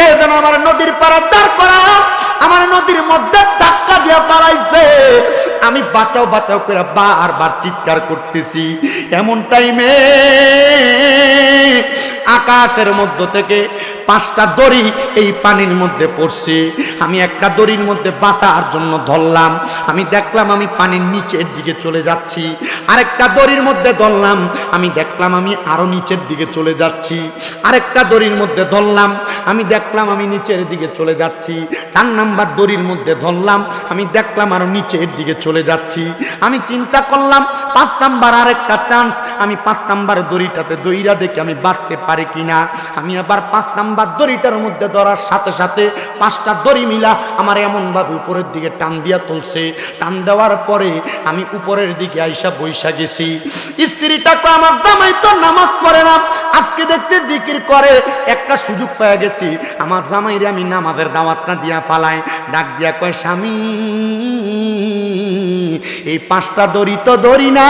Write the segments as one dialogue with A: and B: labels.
A: কে যেন আমার নদীর পাড়া দাঁড় করা, আমার নদীর মধ্যে ধাক্কা দিয়ে পালাইছে। আমি বাঁচাও বাঁচাও করে বারবার চিৎকার করতেছি। এমন টাইমে আকাশের মধ্য থেকে পাঁচটা দড়ি এই পানির মধ্যে পড়ছে। আমি একটা দড়ির মধ্যে বাঁচার জন্য ধরলাম। আমি দেখলাম আমি পানির নিচের দিকে চলে যাচ্ছি। আরেকটা দড়ির মধ্যে ধরলাম। আমি দেখলাম আমি আরও নিচের দিকে চলে যাচ্ছি। আরেকটা দড়ির মধ্যে ধরলাম। আমি দেখলাম আমি নিচের দিকে চলে যাচ্ছি। চার নাম্বার দড়ির মধ্যে ধরলাম। আমি দেখলাম আরও নিচের দিকে চলে যাচ্ছি। আমি চিন্তা করলাম, পাঁচ নাম্বার আরেকটা চান্স আমি পাঁচ নাম্বার দড়িটাতে দড়িটা দেখে আমি বাঁচতে পারি কিনা। আমি আবার পাঁচ নাম্বার দড়িটার মধ্যে ধরার সাথে সাথে পাঁচটা দড়ি মিলা আমার এমনভাবে উপরের দিকে টান দিয়া তুলছে। টান দেওয়ার পরে আমি উপরের দিকে আইসা বৈশা গেছি। স্ত্রীটা তো আমার জামাই তো নামাজ পড়ে না। আজকে দেখতে জিকির করে, একটা সুযোগ পেয়ে গেছি। আমার জামাইরে আমি নামাজের দাওয়াতটা দিয়া ফালাই। ডাক দিয়া কয়, স্বামী, এই পাঁচটা দড়ি তো দড়ি না।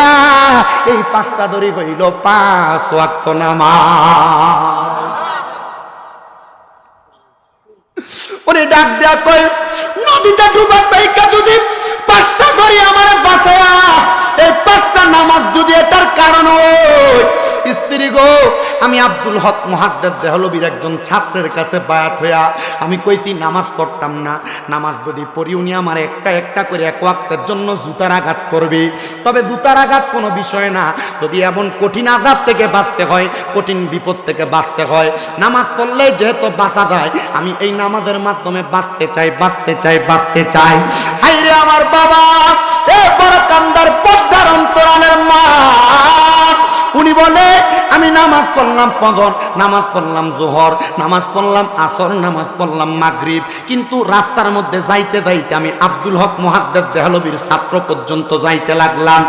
A: এই পাঁচটা দড়ি হইল পাঁচ ওয়াক্ত নামাজ। ওরে ডাক দেয়া কয় নদীটা ডুবার তাইকা যদি পাঁচটা ধরি আমার বাঁচায়া, এই পাঁচটা নামাজ যদি এটার কারণ হয় স্ত্রী গো, আমি আব্দুল হক মহাদ্দেদ দেহলবির একজন ছাত্রের কাছে বায়াত হইয়া আমি কইছি, নামাজ পড়তাম না। নামাজ যদি পড়ি উনি আমার একটা একটা করে এক ওয়াক্তের জন্য জুতার আঘাত করবে। তবে জুতার আঘাত কোনো বিষয় না। যদি এমন কঠিন আঘাত থেকে বাঁচতে হয়, কঠিন বিপদ থেকে বাঁচতে হয়। নামাজ পড়লে যেহেতু বাঁচা যায়, আমি এই নামাজের মাধ্যমে বাঁচতে চাই বাঁচতে চাই বাঁচতে চাই। হাইরে আমার বাবা, এ বড় কান্দার পদ্মার অন্তরালের মা। উনি বলে, আমি নামাজ পড়লাম ফজর, নামাজ পড়লাম জোহর, নামাজ পড়লাম আসর, নামাজ পড়লাম মাগরিব। কিন্তু রাস্তার মধ্যে যাইতে যাইতে আমি আব্দুল হক মহাদ্দেব দেহলবির ছাত্র পর্যন্ত যাইতে লাগলাম।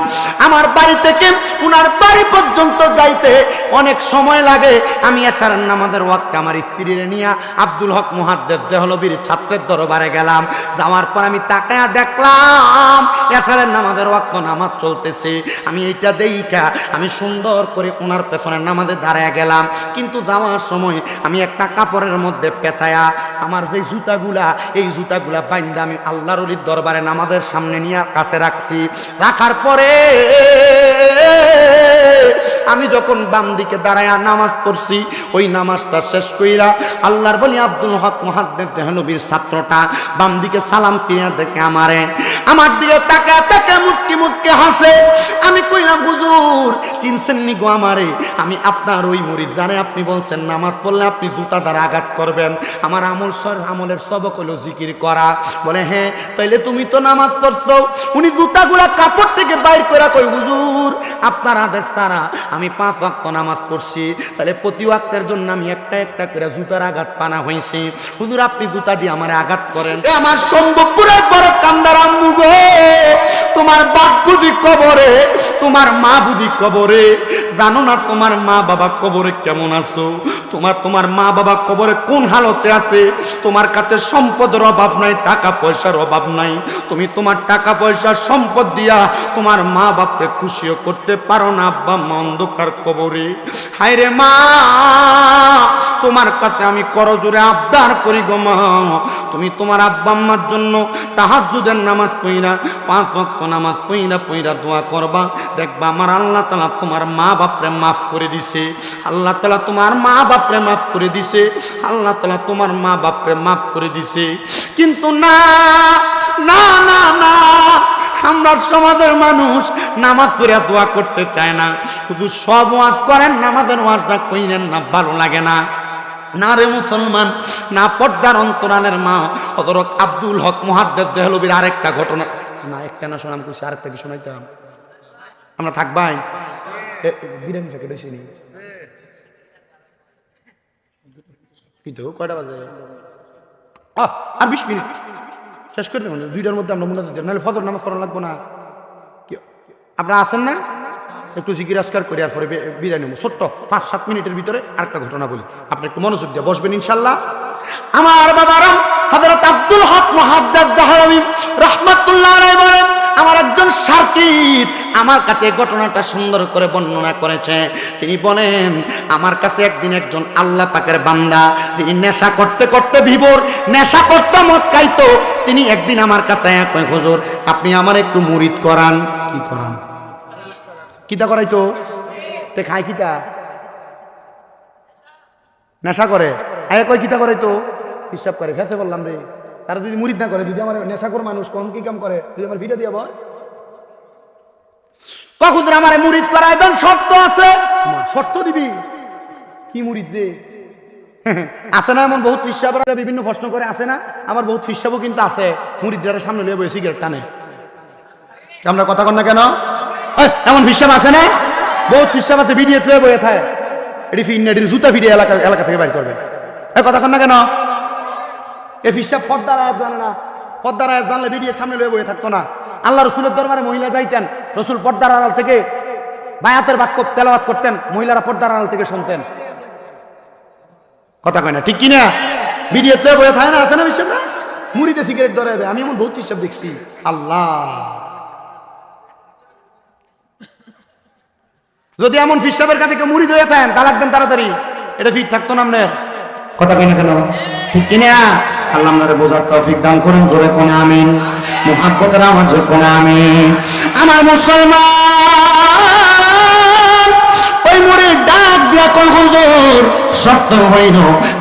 A: আমার বাড়ি থেকে উনার বাড়ি পর্যন্ত যাইতে অনেক সময় লাগে। আমি এসার নামাজের ওয়াক্তে আমার স্ত্রীর নিয়ে আব্দুল হক মহাদ্দেব দেহলবির ছাত্রের দরবারে গেলাম। যাওয়ার পর আমি তাকায়া দেখলাম, এসারের নামাজের ওয়াক্ত নামাজ চলতেছে। আমি এইটা দেইখা, আমি সুন্দর করে ওনার পেছনে নামাজে দাঁড়ায় গেলাম। কিন্তু যাওয়ার সময় আমি একটা কাপড়ের মধ্যে পেঁচায়া আমার যে জুতাগুলা, এই জুতাগুলা বাইন্দা আমি আল্লাহর অলির দরবারে নামাজের সামনে নিয়ে কাছে রাখছি। রাখার পরে আমি যখন বাম দিকে দাঁড়ায় নামাজ পড়ছি, ওই নামাজটা শেষ কইরা আল্লাহর বলি, আব্দুল হক মহাদ্দেব তেহনবীর ছাত্রটা, বাম দিকে সালাম ফিরিয়া দেখে আমারে। আমার দিকে তাকা তাকা মুসকি মুসকে হাসে। আমি কইলাম, হুজুর, চিনছেন নি গো আমারে? আমি আপনার ওই মরিদ জানে আপনি বলছেন নামাজ পড়লে আপনি জুতা দ্বারা আঘাত করবেন। আমার আমল সর, আমলের সবক হলো জিকির করা। বলে হ্যাঁ তাইলে তুমি তো নামাজ পড়ছো। উনি জুতাগুলা কাপড় থেকে বাইর করে কই হুজুর, আপনার আদেশ ছাড়া আমি পাঁচ ওয়াক্ত নামাজ পড়ছি। তাহলে প্রতি ওয়াক্তের জন্য আমি একটা একটা করে জুতার আঘাত পানা হয়েছে হুজুর, আপনি জুতা দিয়ে আমার আঘাত করেন। আমার সম্ভবপুরের বড় কান্দার আম্মু গো। তোমার বাপ বুঝি কবরে, তোমার মা বুঝি কবরে। জানো না তোমার মা বাবা কবরে কেমন আছো? তোমার তোমার মা বাবা কবরে কোন হালতে আছে? তোমার কাছে সম্পদের অভাব নাই, টাকা পয়সার অভাব নাই। তুমি তোমার টাকা পয়সার সম্পদ দিয়া তোমার মা বাপকে খুশিও করতে পারো না, আব্বা মা অন্ধকার কবরে। হায় রে মা, তোমার কাছে আমি করজোরে আবদার করি গো মা। তুমি তোমার আব্বা আম্মার জন্য তাহাজ্জুদের নামাজ পইরা, পাঁচ ভক্ত নামাজ পইরা পইরা দোয়া করবা। দেখবা আমার আল্লাহ তালা তোমার মা বাপরে মাফ করে দিছে। আল্লাহ তালা তোমার মা বাপরে মাফ করে দিছে, আল্লাহ তালা তোমার মা বাপরে মাফ করে দিছে। কিন্তু না না না না, আমরা সমাজের মানুষ নামাজ পড়ে দোয়া করতে চায় না। শুধু সব ওয়াজ করেন, নামাজের ওয়াজটা কইলেন না, ভালো লাগে না। না রে মুসলমান, না পর্দার অন্তরানের মা অতরক আব্দুল হক মহাদ্দেব দেহলবির আরেকটা ঘটনা না, একটা না শোনাম খুশি আরেকটা কি শোনাইতাম আমরা থাকবাই বিরিয়ানি প্যাকেট এসে নি কিন্তু কয়টা বাজে? আর বিশ মিনিট। শেষ করে দেবেন দুইটার মধ্যে আমরা মনে হচ্ছে নাহলে ফজর নামাজ পড়া লাগবো না। আপনারা আছেন না? একটু জিকির আসকার করি, আর পরে বে- বিদায় নেব। ছোট্ট, পাঁচ, সাত মিনিটের ভিতরে আরেকটা ঘটনা বলি। আপনি একটু মনোযোগ দিয়ে বসবেন ইনশাল্লাহ আমার বাবারা, হযরত আব্দুল হক মুহাদ্দাদ দাহরামি রাহমাতুল্লাহ আলাইহি বলেন আমার একজন সার্কিট আমার কাছে ঘটনাটা সুন্দর করে বর্ণনা করেছে। তিনি বলেন, আমার কাছে একদিন একজন আল্লাহ পাকের বান্দা, তিনি নেশা করতে করতে ভিবর নেশা করতে মদ খাইতো। তিনি একদিন আমার কাছে এক হুজুর, আপনি আমার একটু মুরিদ করান। কি করান? কিতা করাইতো? তে খায় কিতা? নেশা করে। আগে কয়, কিতা করে তো হিসাব করে, ফেসে বললাম রে। তারা যদি মুরিদ না করে, যদি আমার নেশাকর মানুষ কম কি কাম করে, যদি আমার ভিডিও দিয়ে বল কখন আমার মুরিদ করাইবেন শর্ত আছে। শর্ত দিবি। কি মুরিদ রে? আছে না এমন বহুত ফিসাবরা বিভিন্ন প্রশ্ন করে, আছে না? আমার বহুত ফিসাবও কিন্তু আছে। মুরিদরা সামনে লিয়ে বসে সিগারেট টানে। আমরা কথা কন না কেন? এমন ফিসাব আছে না? বহুত ফিসাব আছে, ভিডিও তুলে বয়ে থাকে এটি ফিন এটি জুতা ফিরিয়ে এলাকা এলাকা থেকে বাইর এই, কথা কন না কেন? এ ফিসাব পর্দার আয়াত জানে না। পর্দার আয়াত জানলে ভিডিও সামনে লয়ে বয়ে থাকতো না। আল্লাহ রসুলের দরবারে মহিলা যাইতেন, রসুল পর্দার আড়াল থেকে বায়াতের বাক্য তেলাওয়াত করতেন, মহিলারা পর্দার আড়াল থেকে শুনতেন। কথা কয় না, ঠিক কি না ভিডিও তুলে বয়ে থাকে না, আছে না বিশ্বাস না মুড়িতে সিগারেট ধরে আমি এমন বহুত হিসাব দেখছি। আল্লাহ। যদি এমন ফিসাবের কাছে কেউ মুড়ি ধরে থাকেন, তালাক দেন তাড়াতাড়ি। এটা ফিট থাকতো না আপনার কথা কই না কেন? ঠিক কিনা? আল্লাহ আপনারে বোঝার তৌফিক দান করুন, জোরে কোনে আমিন। মুহাব্বতের আওয়াজে কোনে আমিন। আমার মুসলমান, ওই মুড়ি ডাক দিয়া কোন হুজুর সত্য হইল।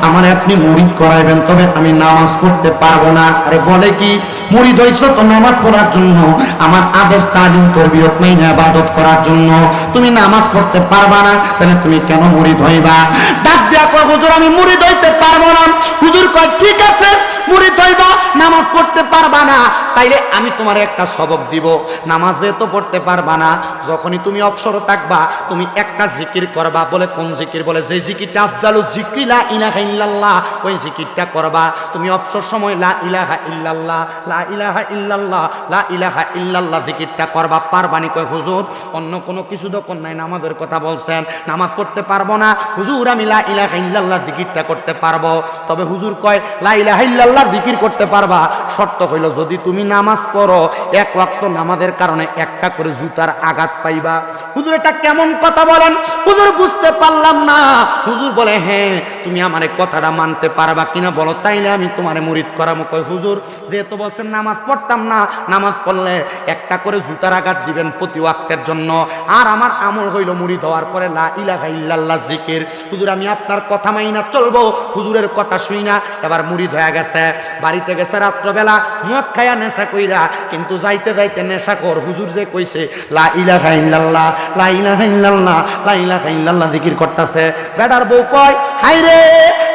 A: আমার আপনি মুড়ি করাইবেন, তবে আমি নামাজ পড়তে পারব না। আরে বলে কি, মুড়ি হইছ তো নামাজ পড়ার জন্য? আমার আদেশ তালিম তরবিয়ত নাই না, ইবাদত করার জন্য। তুমি নামাজ পড়তে পারবা না, তাহলে তুমি কেন মুড়ি ধইবা? ডাক দিয়া কয় হুজুর আমি মুড়ি দইতে পারব না। হুজুর কয় ঠিক আছে। মুড়ি ধইবা, নামাজ পড়তে পারবা না। তাইলে আমি তোমার একটা সবক দিব। নামাজে তো পড়তে পারবা না। যখনই তুমি অবসর থাকবা, তুমি একটা জিকির করবা। বলে কোন জিকির? বলে যে জিকিরটা, আফদালু জিকির লা ইলাহা ইল্লাল্লাহ। ওই জিকিরটা করবা। তুমি অবসর সময় লা ইলাহা ইল্লাল্লাহ, লা ইলাহা ইল্লাল্লাহ, লা ইলাহা ইল্লাল্লাহ জিকিরটা করবা। পারবানি কয়, হুজুর, অন্য কোনো কিছু দোকান নাই, নামাজের কথা বলছেন। নামাজ পড়তে পারব না। হুজুর, আমি লা ইলাহা ইল্লাল্লাহ জিকিরটা করতে পারব। তবে হুজুর কয়, লা ইলাহা ইল্লাল্লাহ জিকির করতে পারবা, শর্ত হইল যদি তুমি নামাজ পড়ো, এক ওয়াক্ত নামাজের কারণে একটা করে জুতার আঘাত পাইবা। হুজুর, এটা কেমন কথা বলেন? হুজুর, বুঝতে পারলাম না। হুজুর বলে হ্যাঁ তুমি আমার কথাটা মানতে পারবা কিনা বলো, তাইলে আমি তোমার মুরিদ করামো। কই হুজুর, যেহেতু বলছেন নামাজ পড়তাম না, নামাজ পড়লে একটা করে জুতার আঘাত দিবেন প্রতি ওয়াক্তের জন্য। আর আমার আমল হইল মুরিদ হওয়ার পরে লা ইলাহা ইল্লাল্লাহ জিকির। হুজুর, আমি আপনার কথা মাইনা চলবো, হুজুরের কথা শুই না, এবার মুরিদ হয়ে গেছে। বাড়িতে গেছে রাত্রবেলা, মদ খায়া নেশা কইরা, কিন্তু যাইতে যাইতে নেশা কর, হুজুর যে কইছে, লা ইলাহা ইল্লাল্লাহ, লা ইলাহা ইল্লাল্লাহ, লা ইলাহা ইল্লাল্লাহ জিকির করতেছে। বেটার বউ কয় হাই রে,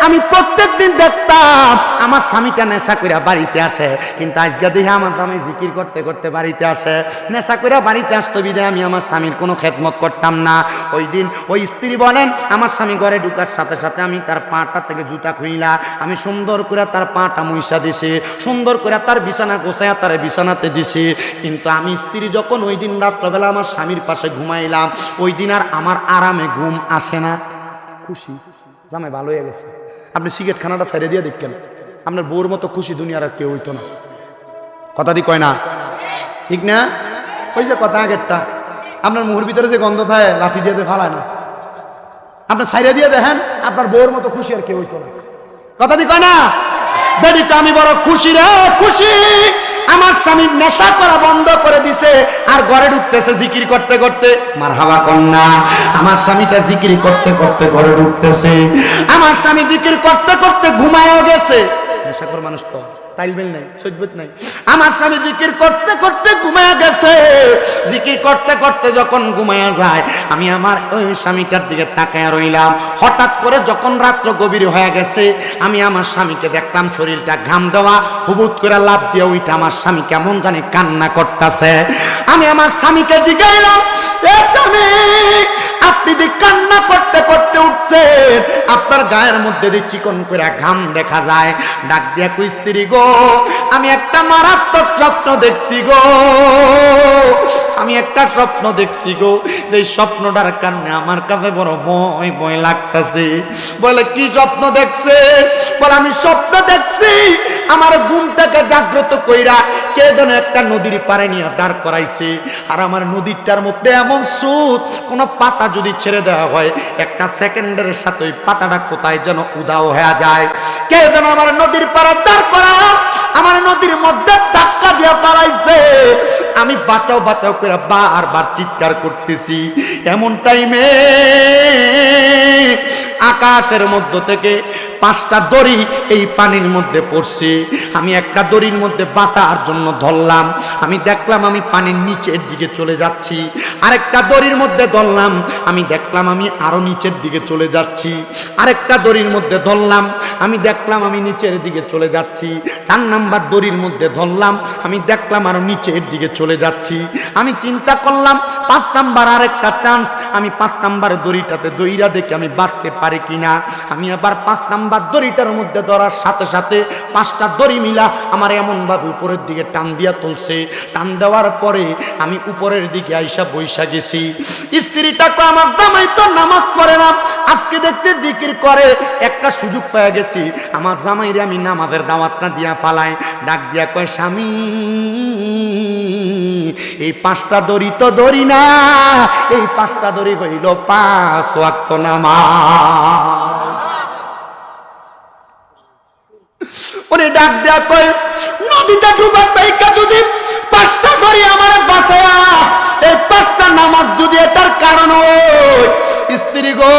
A: আমি প্রত্যেক দিন দেখতাম আমার স্বামীটা নেশা কইরা বাড়িতে আসে, কিন্তু আজকে দেখে আমার স্বামী জিকির করতে করতে বাড়িতে আসে। নেশা কইরা বাড়িতে আসতো বিদায় আমি আমার স্বামীর কোনো খেদমত করতাম না। ওই দিন ওই স্ত্রী বলেন, আমার স্বামী ঘরে ঢুকার সাথে সাথে আমি তার পাটা থেকে জুতা খুইলা, আমি সুন্দর করে তার পাটা মুইসা দিছি, সুন্দর করে তার বিছানা গোছায়া তার বিছানাতে দিছে। কিন্তু আমি স্ত্রী যখন ওই দিন রাত্রবেলা আমার স্বামীর পাশে ঘুমাইলাম, ওই দিন আর আমার আরামে ঘুম আসে না। খুশি? জামাই ভালো হয়ে গেছে। আপনি সিগারেট খানাটা ছেড়ে দিয়ে দেখতেন আপনার বউর মতো খুশি দুনিয়ার আর কেউ হইতো না। কথা দি কয় না? ঠিক না? ওই যে কথা আগেরটা। আপনার মুহুর ভিতরে যে গন্ধ থাকে, লাথি দিয়ে ফালায় না। আপনার ছাইরে দিয়ে দেখেন, আপনার বউর মতো খুশি আর কেউ হইতো না। কথা দি কয় না? বেডিতে আমি বড় খুশি রে, খুশি। আমার স্বামী নেশা করা বন্ধ করে দিছে, আর ঘরে ঢুকতেছে জিকির করতে করতে। মার হাওয়া কন্যা, আমার স্বামীটা জিকির করতে করতে ঘরে ঢুকতেছে। আমার স্বামী জিকির করতে করতে ঘুমায়ও গেছে। নেশা করা মানুষ তো তাইলবেল নাই সজবত নাই। আমার স্বামী জিকির করতে করতে ঘুমায়া গেছে। জিকির করতে করতে যখন ঘুমায়া যায়, আমি আমার ওই স্বামীটার দিকে তাকায় রইলাম। হঠাৎ করে যখন রাত্র গভীর হয়ে গেছে, আমি আমার স্বামীকে দেখলাম শরীরটা ঘাম দেওয়া হুবুত করে লাভ দিয়ে ওইটা আমার স্বামী কেমন জানি কান্না করতেছে। আমি আমার স্বামীকে জিগাইলাম স্বামী আপনি যে কান্না করতে করতে উঠছেন, আপনার গায়ের মধ্যে দিয়ে চিকন করে ঘাম দেখা যায়, ডাক দিয়া কই গো, আমি একটা মারাত্মক স্বপ্ন দেখছি গো। আমি একটা স্বপ্ন দেখছি গো এই স্বপ্নটার কারণে আমার কাছে বড় ভয় ভয় লাগতেছে। বলে, কি স্বপ্ন দেখছে? বলে, আমি স্বপ্ন দেখছি, আমার ঘুম থেকে জাগ্রত কইরা কে যেন একটা নদীর পারে নিয়ে দাঁড় করাইছে। আর আমার নদীরটার মধ্যে এমন সুদ, কোন পাতা যদি ছেড়ে দেওয়া হয়, একটা সেকেন্ডের সাথে ওই পাতাটা কোথায় যেন উদাও হয়ে যায়। কে যেন আমার নদীর পাড়া দাঁড় করা আমার নদীর মধ্যে ধাক্কা দিয়ে পালাইছে। আমি বাঁচাও বাঁচাও করে বারবার চিৎকার করতেছি। এমন টাইমে আকাশের মধ্য থেকে পাঁচটা দড়ি এই পানির মধ্যে পড়ছে। আমি একটা দড়ির মধ্যে বাঁচার জন্য ধরলাম। আমি দেখলাম আমি পানির নিচের দিকে চলে যাচ্ছি। আরেকটা দড়ির মধ্যে ধরলাম। আমি দেখলাম আমি আরও নিচের দিকে চলে যাচ্ছি। আরেকটা দড়ির মধ্যে ধরলাম। আমি দেখলাম আমি নিচের দিকে চলে যাচ্ছি। চার নাম্বার দড়ির মধ্যে ধরলাম। আমি দেখলাম আরও নিচের দিকে চলে যাচ্ছি। আমি চিন্তা করলাম, পাঁচ নাম্বার আরেকটা চান্স আমি পাঁচ নাম্বার দড়িটাতে দইরা দেখে আমি বাঁচতে পারি কিনা। আমি আবার পাঁচ নাম্বার দড়িটার মধ্যে ধরার সাথে সাথে পাঁচটা দড়ি মিলা আমার এমনভাবে উপরের দিকে টান দিয়া তুলছে। টান দেওয়ার পরে আমি উপরের দিকে আইসা বৈশা গেছি। স্ত্রীটা তো আমার জামাই তো নামাজ পড়ে না। আজকে দেখতে জিকির করে, একটা সুযোগ পেয়ে গেছি। আমার জামাইরে আমি নামাজের দাওয়াতটা দিয়া ফালাই। ডাক দিয়া কয়, স্বামী, এই পাঁচটা দড়ি তো দড়ি না। এই পাঁচটা দড়ি হইল পাঁচ ওয়াক্ত নামাজ। ওরে ডাক দেয়া কয়, নদীতে ডুবার তাইকা যদি পাঁচটা ধরে আমার বাসায়া এই পাঁচটা নামাজ যদি এটার কারণ হয় স্ত্রী গো,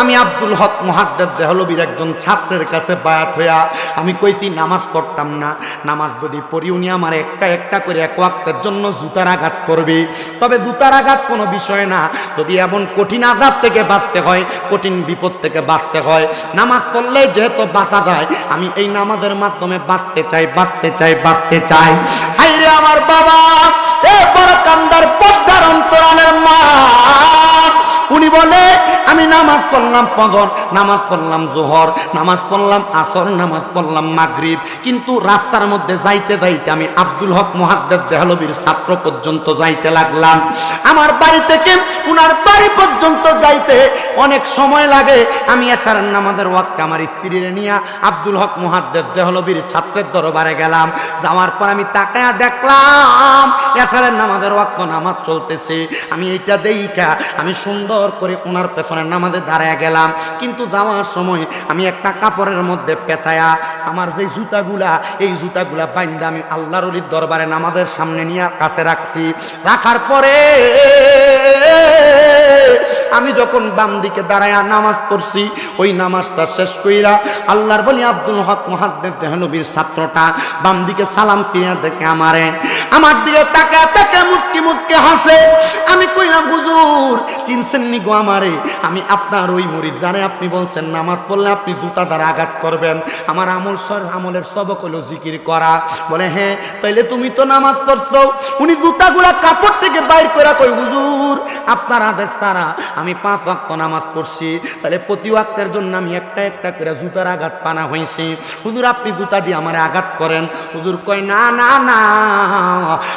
A: আমি আব্দুল হক মহাদ্দেব দেহলবির একজন ছাত্রের কাছে বায়াত হইয়া আমি কইছি, নামাজ পড়তাম না। নামাজ যদি পড়ি উনি আমার একটা একটা করে এক ওয়াক্তের জন্য জুতার আঘাত করবে। তবে জুতার আঘাত কোনো বিষয় না। যদি এমন কঠিন আঘাত থেকে বাঁচতে হয়, কঠিন বিপদ থেকে বাঁচতে হয়, নামাজ পড়লে যেহেতু বাঁচা যায়, আমি এই নামাজের মাধ্যমে বাঁচতে চাই বাঁচতে চাই বাঁচতে চাই। হাইরে আমার বাবা, এ বড় কান্দার পদ্মার অন্তরালের মা। উনি বলে, আমি নামাজ পড়লাম ফজর, নামাজ পড়লাম জোহর, নামাজ পড়লাম আসর, নামাজ পড়লাম মাগরিব। কিন্তু রাস্তার মধ্যে যাইতে যাইতে আমি আব্দুল হক মহাদ্দেব দেহলবির ছাত্র পর্যন্ত যাইতে লাগলাম। আমার বাড়ি থেকে উনার বাড়ি পর্যন্ত যাইতে অনেক সময় লাগে। আমি এসার নামাজের ওয়াক্তে আমার স্ত্রীর নিয়ে আব্দুল হক মহাদ্দেব দেহলবির ছাত্রের দরবারে গেলাম। যাওয়ার পর আমি তাকায়া দেখলাম, এসারের নামাজের ওয়াক্ত নামাজ চলতেছে। আমি এইটা দেইকা আমি সুন্দর করে ওনার পেছনে নামাজে দাঁড়ায় গেলাম। কিন্তু যাওয়ার সময় আমি একটা কাপড়ের মধ্যে পেঁচায়া আমার যে জুতাগুলা, এই জুতাগুলা বাইন্দা আমি আল্লাহর অলির দরবারে নামাজের সামনে নিয়ে কাছে রাখছি। রাখার পরে আমি যখন বাম দিকে দাঁড়ায় নামাজ পড়ছি, ওই নামাজটা শেষ কইরা আল্লাহর বলি আব্দুল হক মহাদ্দেব তেহনবীর ছাত্রটা বাম দিকে সালাম ফিরিয়া দেখে আমারে আমার দিকে তাকা তাকা, মুসকি মুসকি হাসে। আমি কইলাম, হুজুর, চিনছেন নি গো আমারে? আমি আপনার ওই মুরিদ জানে আপনি বলছেন নামাজ পড়লে আপনি জুতা দ্বারা আঘাত করবেন। আমার আমল সর, আমলের সবক হলো জিকির করা। বলে হ্যাঁ তাইলে তুমি তো নামাজ পড়ছো। উনি জুতাগুলা কাপড় থেকে বাইর করে কই হুজুর, আপনার আদেশ তারা আমি পাঁচ ওয়াক্ত নামাজ পড়ছি। তাহলে প্রতি ওয়াক্তের জন্য আমি একটা একটা করে জুতার আঘাত পানা হয়েছি হুজুর, আপনি জুতা দিয়ে আমার আঘাত করেন। হুজুর কয়, না না না।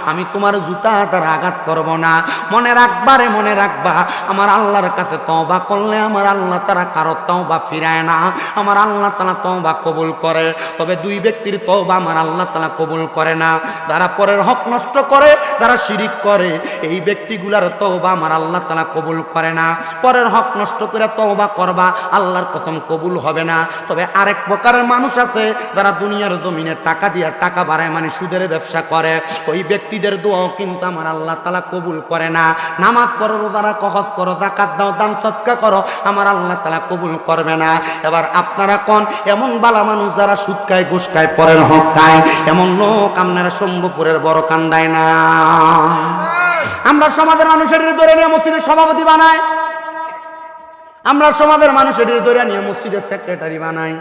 A: আমি তোমার জুতা দ্বারা আঘাত করব না। মনে রাখবারে মনে রাখবা। আমার আল্লাহর কাছে তওবা করলে আমার আল্লাহ তারা কারও তওবা ফিরায় না। আমার আল্লাহ তালা তওবা কবুল করে। তবে দুই ব্যক্তির তওবা আমার আল্লাহ তালা কবুল করে না। যারা পরের হক নষ্ট করে, যারা শিরিক করে, এই ব্যক্তিগুলার তওবা আমার আল্লাহ তালা কবুল করে না। পরের হক নষ্ট করে তওবা করবা, আল্লাহর কসম কবুল হবে না। তবে আরেক প্রকারের মানুষ আছে, যারা দুনিয়ার জমিনে টাকা দিয়ে টাকা বাড়ায় মানে সুদের ব্যবসা করে। ওই ব্যক্তিদের দোয়াও কিন্তু আমার আল্লাহ তালা কবুল করে না। নামাজ পড়ো রোজারা কহস করো জাকাত দাও দান সৎকা করো আমার আল্লাহ তালা কবুল করবে না। এবার আপনারা কোন? এমন বালা মানুষ যারা ঘুষ খায় পরের হক খায় এমন লোক আপনারা শম্ভুপুরের বড় কান্দায় না। আমরা সমাজের মানুষের ধরে নিয়ে মসজিদের সভাপতি বানাই আমরা সমাজের মানুষের ডিরে দৌড়া নিয়ে মসজিদের সেক্রেটারি বানাই।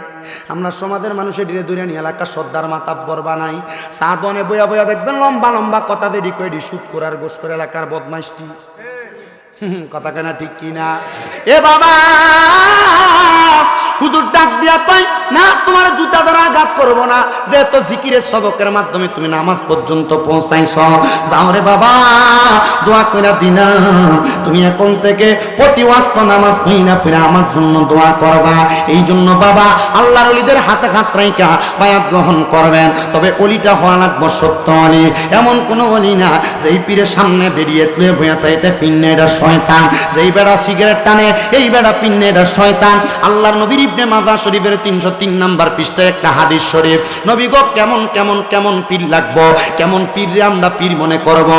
A: আমরা সমাজের মানুষের দৌড়া নিয়ে এলাকার সর্দার মাতাব্বর বানাই। সাধনে বইয়া বইয়া দেখবেন লম্বা লম্বা কথা দেরি কয়েডি সুদ করার গোস করে এলাকার বদমাইশটি। কথা কেনা ঠিক কি না এ বাবা! হুজুর ডাক দিয়া পাই না, তোমার জুতা দ্বারা আঘাত করব না। যেহেতু জিকিরের সবকের মাধ্যমে তুমি নামাজ পর্যন্ত পৌঁছাইছ। যাও রে বাবা, দোয়া করে দিনা। তুমি এখন থেকে প্রতি ওয়াক্ত নামাজ না ফিরে আমার জন্য দোয়া করবা। এই জন্য বাবা, আল্লাহর অলিদের হাতে হাত রাইকা বায়াত গ্রহণ করবেন। তবে অলিটা হওয়া লাগবো সত্য অলি। এমন কোনো অলি না যে এই পীরের সামনে বেরিয়ে তুলে ভূয়াতে এটা পিন্নে এটা শয়তান। যেই বেড়া সিগারেট টানে, এই বেড়া পিন্নে শয়তান। আল্লাহর নবীর ইবনে মাজার শরীফের তিনশো তিন নাম্বার পৃষ্ঠায় একটা হাদিস শরীফ। নবী গো, কেমন কেমন কেমন পীর লাগবো? কেমন পীর আমরা পীর মনে করব?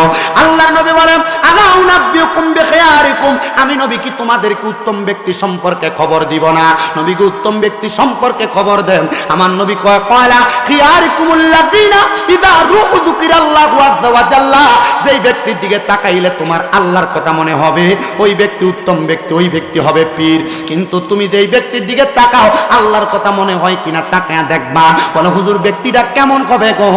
A: আল্লাহর নবী বলেন আমি নবী কি তোমাদেরকে উত্তম ব্যক্তি সম্পর্কে খবর দিব না? নবীকে উত্তম ব্যক্তি সম্পর্কে খবর দেন। আমার নবী কয়, কয়লা যেই ব্যক্তির দিকে তাকাইলে তোমার আল্লাহর কথা মনে হবে। ওই ব্যক্তি উত্তম ব্যক্তি, ওই ব্যক্তি হবে পীর। কিন্তু তুমি যেই ব্যক্তির দিকে তাকাও, আল্লাহর কথা মনে হয় কিনা তাকায় দেখবা। বলে, হুজুর, ব্যক্তিটা কেমন হবে গো?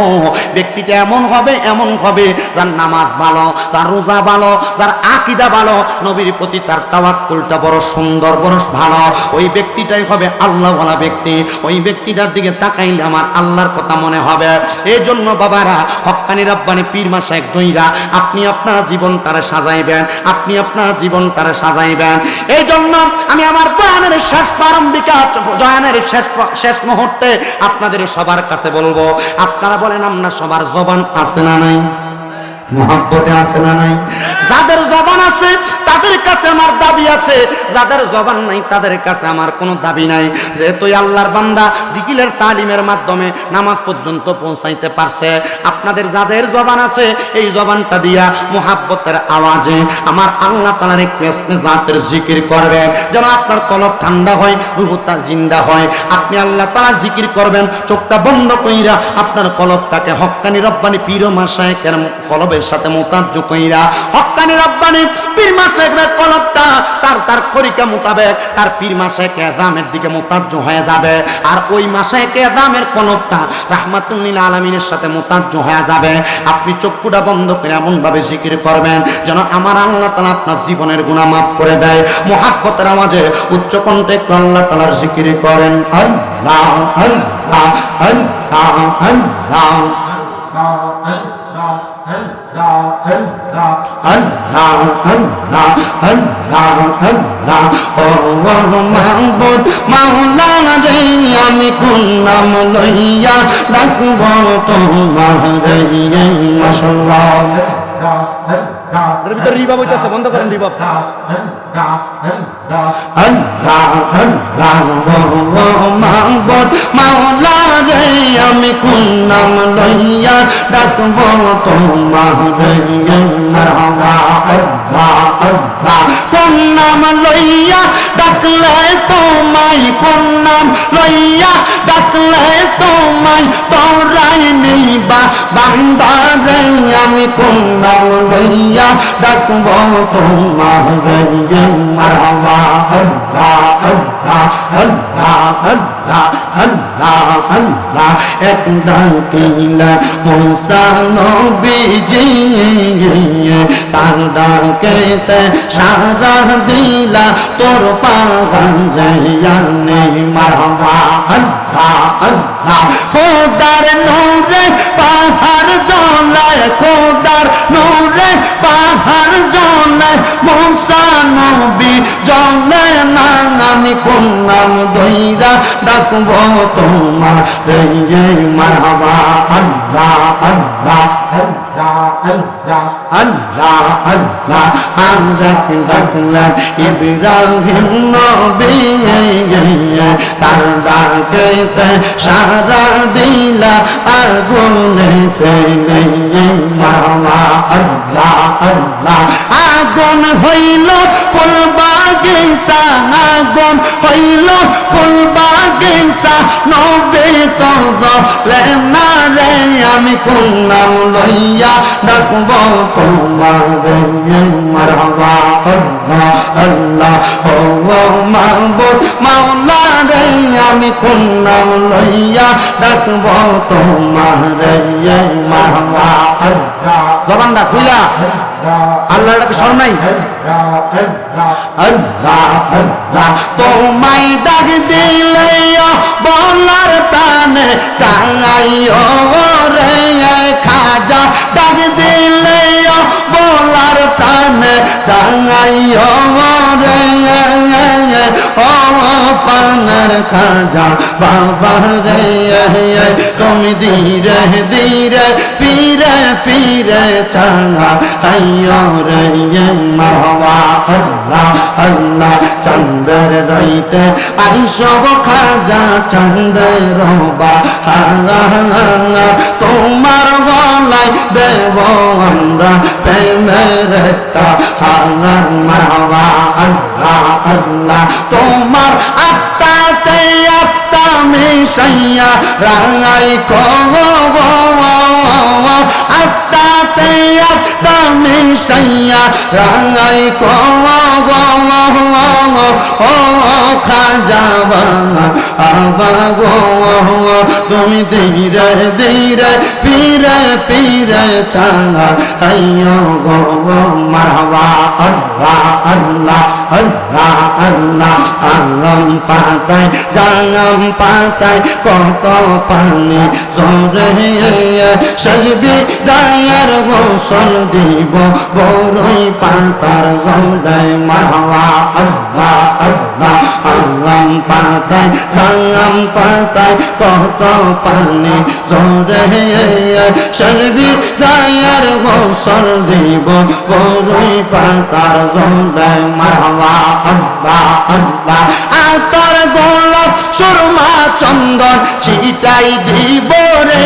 A: ব্যক্তিটা এমন হবে এমন হবে। যার নামাজ ভালো তার রোজা ভালো, যার আকিদা ভালো, নবীর প্রতি তার তাওয়াক্কুলটা বড় সুন্দর, বড় ভালো। ওই ব্যক্তিটাই হবে আল্লাহওয়ালা ব্যক্তি। ওই ব্যক্তিটার দিকে তাকাইলে আমার আল্লাহর কথা মনে হবে। এই জন্য বাবারা হক্কানি রব্বানি পীর মাসায় দইরা, আপনি আপনার জীবন তারা সাজাইবেন, আপনি আপনার জীবন তারা সাজাইবেন। এই জন্য আমি আমার বয়ানের শেষ প্রারম্ভিকা জয়ানের শেষ শেষ মুহূর্তে আপনাদের সবার কাছে বলব, আপনারা বলেন, আমরা সবার জবান আছে না নাই? মহাব্বতে আছে না নাই? যাদের জবান আছে তাদের কাছে আমার দাবি আছে। যাদের জবান নাই, তাদের কাছে আমার কোনো দাবি নাই। যেহেতু আল্লাহর বান্দা জিকিলের তালিমের মাধ্যমে নামাজ পর্যন্ত পৌঁছাইতে পারছে। আপনাদের যাদের জবান আছে, এই জবানটা দিয়া মোহাব্বতের আওয়াজে আমার আল্লাহ তালার একটু জাতের জিকির করবেন যেন আপনার কলব ঠান্ডা হয় রুহুতা জিন্দা হয়। আপনি আল্লাহ তালা জিকির করবেন, চোখটা বন্ধ কইরা আপনার কলবটাকে হক্কানি রব্বানি পীর মাসায় কেন কলবের সাথে মোতাজ্জ কইরা। হক্কানি রব্বানি পীর মাসায়ের কলবটা তার তার তরিকা মোতাবেক। তার পীর মাসায় কেজামের দিকে মোতাজ্জ হয়ে যাবে। আর ওই মাসায় কেজামের কলবটা রাহমাতুল্লিল আলমিনের সাথে মোতাজ্জ হয়ে যাবে। আপনি চক্ষুটা বন্ধ করে এমন ভাবে জিকির করবেন যেন আমার আল্লাহ তালা আপনার জীবনের গুণা মাফ করে দেয়। মোহাব্বতের আওয়াজে উচ্চ কণ্ঠে আল্লাহ তালার জিকির করেন। আল্লাহ আল্লাহ আল্লাহ আল্লাহ আল্লাহ আল্লাহ আমি কোন নাম লইয়া রাখব তোমার মশলা এর ভিতরে রিবাব হইতাছে বন্ধ করেন রিবাব আমি কোন নাম লইয়া ডাকব, তোমার মারহাবা আল্লাহ আল্লাহ কোন নাম লইয়া ডাকলে তোমায় কোন নাম লইয়া ডাকলে তোমায় তোরাই নিবা বান্দারে আমি কোন নাম লইয়া ডাকব তোমার মারহাবা আল্লাহ আল্লাহ আল্লাহ আল্লাহ আল্লাহ আল্লাহ, এক ডাকিলা মৌসা নবীজি। তার ডাকেতে সারা দিলা তোর পাহাড়ে মারবা আল্লাহ আল্লাহ, খোদার নূরে পাহাড় জলায় কোদার নূরে পাহাড় জলায় মোসা নবী, জলে না আমি কোন নাম দইরা ডাকব তোমার। রে মারহাবা, আল্লাহ আল্লাহ আল্লাহ আল্লাহ। আল্লাহ আল্লাহ, আমরা ডাকলাম ইব্রাহিম নবী তার ডাকেতে সারা দিলা আগুনে ফেলে মামা, আল্লাহ আল্লাহ। আগুন হইল ফুল বাগিচা আগুন হইল ফুল বাগিচা নবে তো জলে আমি কোন নাম লইয়া ডাকব তোমার মারবা আল্লাহ আল্লাহ মাওলা রে আমি কোন নাম লইয়া ডাকব মারবা আল্লাহ, জবানটা খুলা আল্লাহর ডাকে স্মরণ নাই? আল্লাহ আল্লাহ। তোমায় ডাক দিলে বলার তানে চাঙাইও রে খাজা। ডাক দিলে তানে চাঙাইও রে ও পানার খাজা বাবা রে, তুমি ধীরে ধীরে ফিরে ফিরে চাঙা আইয়ো রে মাওয়া আল্লাহ আল্লাহ চন্দ্র রইতে আই সব খাজা চন্দ্র বা তোমার গলায় দেব আমরা প্রেমের হাঙ্গার মাওয়া আল্লাহ আল্লাহ, তোমার আত্মাতে আত্মা মিশাইয়া রাঙাই খো আত্মাতে আত্মা মিশাইয়া রাঙাই খো ও খাজা বাবা গো তুমি দেইরা দেইরা ফিরা ফিরা চাঙা আইয়ো গো মারবা আল্লাহ আল্লাহ। আল্লাহ আল্লাহ আলম পাতায় জাঙাম পাতায় কত পানি জোরে সজবি গায়ের গোসল দিব বড়ই পাতার জলে মারবা আল্লাহ আল্লাহ আলম পাতায় জাঙাম পাতায় কত পানি জোরে সজবি গায়ের গোসল দিব বড়ই পাতার জলে মারবা আল্লাহ আল্লাহ আতর গোলাপ সুরমা, চন্দন চিটাই দিব রে।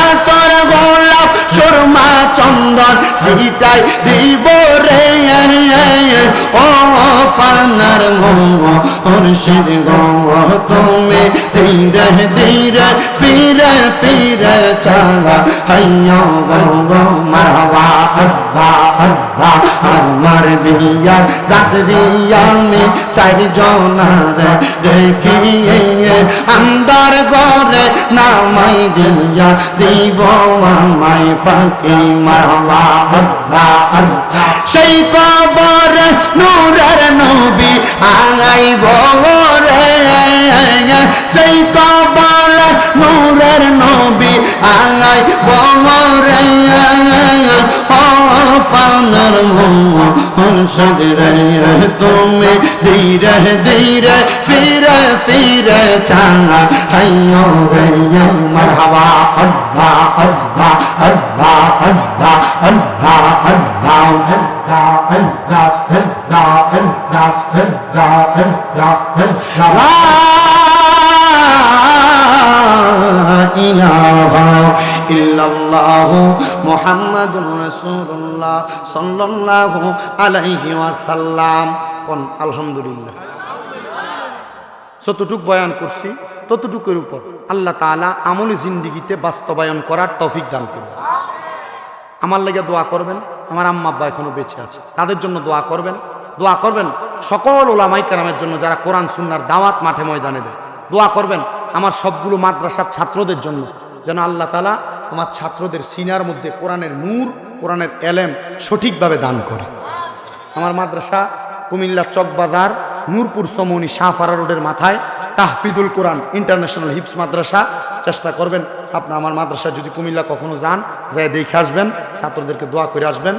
A: আতর গোলাপ সুরমা, চন্দন চিটাই দিব রে। ও পানার মুর্শিদ গো তুমি ধীরে ধীরে ফিরে ফিরে চালা হাইয়া গো মারবা আল্লাহ আল্লাহ আমার বিয়ার চাকরিয়ামি চারজনার দেখিয়ে আন্দার ঘরে নামাই দিয়া দিব আমায় ফাঁকি মারবা আল্লাহ আল্লাহ সেই কবর নূরের হংসদ রে তুমি ধীরে ধীরে ফিরে ফিরে চাঙা হাইयो রে মারহাবা আল্লাহ আল্লাহ আল্লাহ আল্লাহ আল্লাহ আল্লাহ আল্লাহ আল্লাহ আল্লাহ আল্লাহ আল্লাহ আল্লাহ ইলাহা ইল্লাল্লাহু মুহাম্মাদুর রাসূলুল্লাহ সাল্লাল্লাহু আলাইহি ওয়াসাল্লাম। কোন আলহামদুলিল্লাহ। যতটুক বয়ান করছি, ততটুকুর উপর আল্লাহ তাআলা আমলি জিন্দিগিতে বাস্তবায়ন করার তৌফিক দান করবেন আমার লেগে দোয়া করবেন, আমার আম্মা আব্বা এখনও বেঁচে আছে, তাদের জন্য দোয়া করবেন। দোয়া করবেন সকল ওলামাই কারামের জন্য যারা কোরআন, সুন্নার দাওয়াত মাঠে ময়দানে দেয়। দোয়া করবেন আমার সবগুলো মাদ্রাসার ছাত্রদের জন্য, যেন আল্লাহ তালা আমার ছাত্রদের সিনার মধ্যে কোরআনের নূর, কোরআনের এলেম সঠিকভাবে দান করে। আমার মাদ্রাসা কুমিল্লা চকবাজার, নূরপুর সমনি শাহফারা রোডের মাথায় তাহফিজুল কোরআন ইন্টারন্যাশনাল হিপস মাদ্রাসা। চেষ্টা করবেন, আপনার আমার মাদ্রাসা যদি কুমিল্লা কখনো যান, যায় দেখে আসবেন, ছাত্রদেরকে দোয়া করে আসবেন।